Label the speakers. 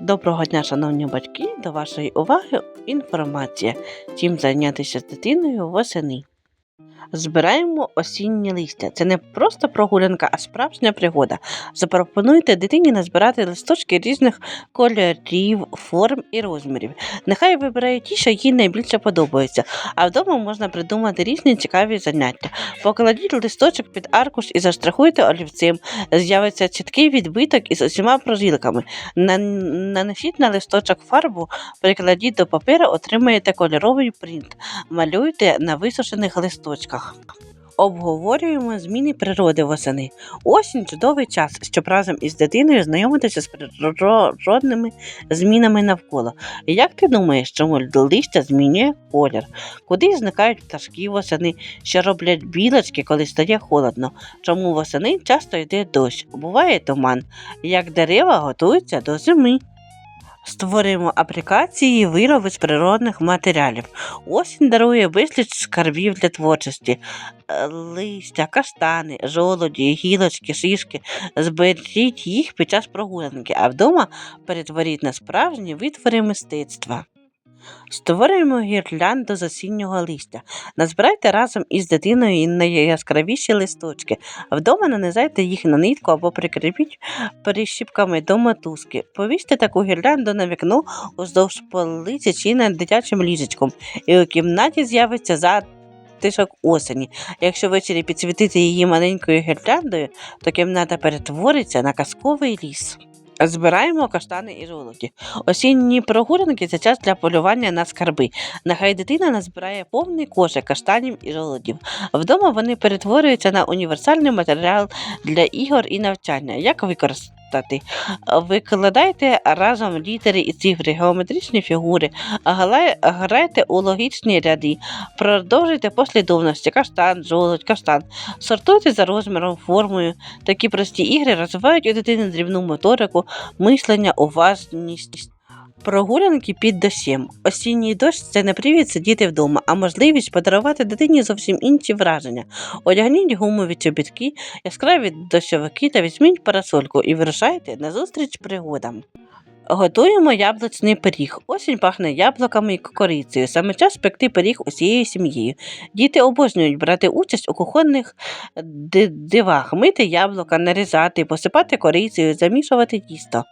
Speaker 1: Доброго дня, шановні батьки! До вашої уваги інформація, чим зайнятися з дитиною восени. Збираємо осіннє листя. Це не просто прогулянка, а справжня пригода. Запропонуйте дитині назбирати листочки різних кольорів, форм і розмірів. Нехай вибирає ті, що їй найбільше подобаються, а вдома можна придумати різні цікаві заняття. Покладіть листочок під аркуш і заштрихуйте олівцем. З'явиться чіткий відбиток із усіма прожилками. На- Нанесіть на листочок фарбу, прикладіть до паперу, отримаєте кольоровий принт. Малюйте на висушених листочках. Обговорюємо зміни природи восени. Осінь чудовий час, щоб разом із дитиною знайомитися з природними змінами навколо. Як ти думаєш, чому листя змінює колір? Куди зникають пташки восени, що роблять білочки, коли стає холодно? Чому восени часто йде дощ, буває туман, як дерева готуються до зими? Створюємо аплікації і вироби з природних матеріалів. Осінь дарує безліч скарбів для творчості. Е, Листя, каштани, жолоді, гілочки, шишки. Зберіть їх під час прогулянки, а вдома перетворіть на справжні витвори мистецтва. Створюємо гірлянду з осіннього листя. Назбирайте разом із дитиною найяскравіші листочки. Вдома нанизайте їх на нитку або прикріпіть прищіпками до мотузки. Повісьте таку гірлянду на вікно уздовж полиці чи над дитячим ліжечком, і у кімнаті з'явиться затишок осені. Якщо ввечері підсвітити її маленькою гірляндою, то кімната перетвориться на казковий ліс. Збираємо каштани і жолуді. Осінні прогулянки це час для полювання на скарби. Нехай дитина назбирає повний кошик каштанів і жолудів. Вдома вони перетворюються на універсальний матеріал для ігор і навчання. Як використати? Викладайте разом літери і цифри, геометричні фігури, грайте у логічні ряди, продовжуйте послідовності каштан, жолудь, каштан, сортуйте за розміром, формою. Такі прості ігри розвивають у дитини дрібну моторику, мислення, уважність. Прогулянки під дощем. Осінній дощ це не привід сидіти вдома, а можливість подарувати дитині зовсім інші враження. Одягніть гумові чобітки, яскраві дощовики та візьміть парасольку і вирушайте на зустріч пригодам. Готуємо яблучний пиріг. Осінь пахне яблуками і кукурицею. Саме час пекти пиріг усією сім'єю. Діти обожнюють брати участь у кухонних дивах, мити яблука, нарізати, посипати корицею, замішувати тісто.